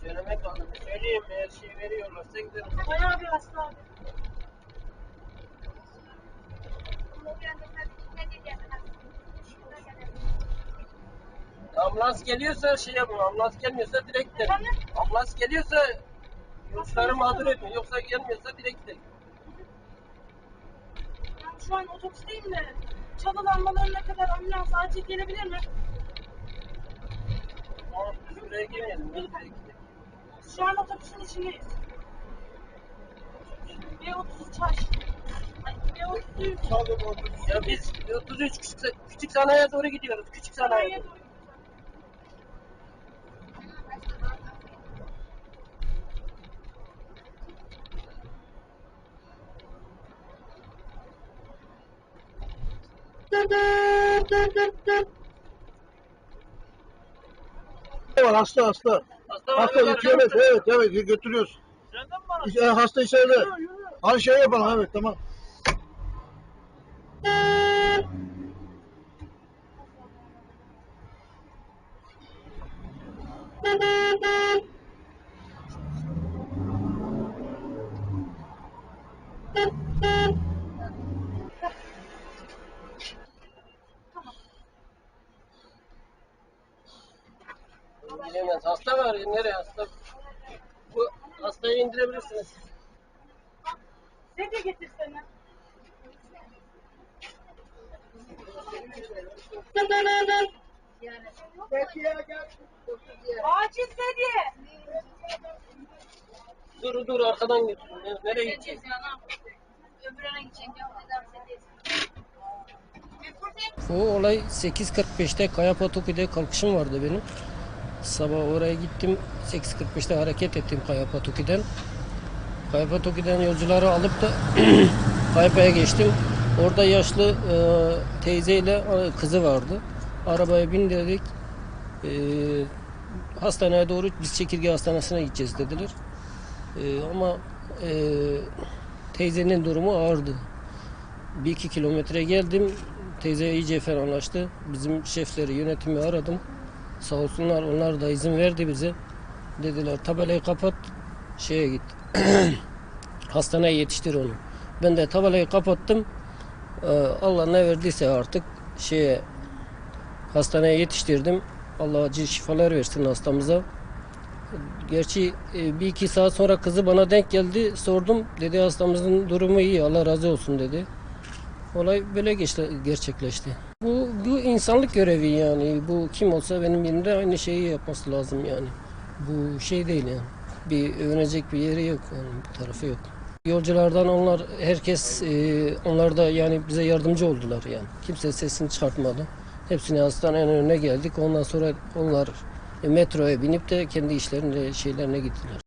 Söylemek lazım. Söyleyeyim eğer şey veriyorlarsa gidelim. Bayağı bir hasta abi. Ambulans geliyorsa şey yapın. Ambulans gelmiyorsa direkt gidelim. Efendim? Ambulans geliyorsa yolcuları mağdur etmeyin. Yoksa gelmiyorsa direkt gidelim. Ben şu an otobüsteyim de çalılanmalarına kadar ambulans acil gelebilir mi? Tamam biz buraya girmeyelim. Biz direkt gidelim. Şu an otobüsün içindeyiz. B30 çarş. Ay B33. Ya biz 33 küçük, küçük sanayiye doğru gidiyoruz. Küçük sanayiye Sanayiye doğru. Var hasta hasta. Hasta Hasta götürüyoruz evet evet götürüyoruz. Senden mi var? İşte, hasta içeride. Hadi şey yapalım evet tamam. Bilemez. Hasta var. Nereye hasta? Bu hastayı indirebilirsiniz. Sedye getirsene. Acil sedye. Dur dur arkadan git. Ne- Nereye gidecek? Bu olay 8.45'te Kayapatoki'de kalkışım vardı benim. Sabah oraya gittim. 8.45'te hareket ettim Kayapatoki'den. Kayapatoki'den yolcuları alıp da Kayapa'ya geçtim. Orada yaşlı e, teyzeyle e, kızı vardı. Arabaya bindirdik. E, hastaneye doğru biz çekirge hastanesine gideceğiz dediler. E, ama e, teyzenin durumu ağırdı. Bir iki kilometre geldim. Teyze iyice fenalaştı. Bizim şefleri, yönetimi aradım. Sağ olsunlar onlar da izin verdi bize. Dediler tabelayı kapat, şeye git. Hastaneye yetiştir onu. Ben de tabelayı kapattım. Ee, Allah ne verdiyse artık şeye hastaneye yetiştirdim. Allah acil şifalar versin hastamıza. Gerçi e, bir iki saat sonra kızı bana denk geldi. Sordum. Dedi hastamızın durumu iyi. Allah razı olsun dedi. Olay böyle geçti, gerçekleşti. Bu, bu insanlık görevi yani. Bu kim olsa benim yerimde aynı şeyi yapması lazım yani. Bu şey değil yani. Bir övünecek bir yeri yok yani bir tarafı yok. Yolculardan onlar herkes e, onlar da yani bize yardımcı oldular yani. Kimse sesini çıkartmadı. Hepsini hastanenin önüne geldik. Ondan sonra onlar metroya binip de kendi işlerine şeylerine gittiler.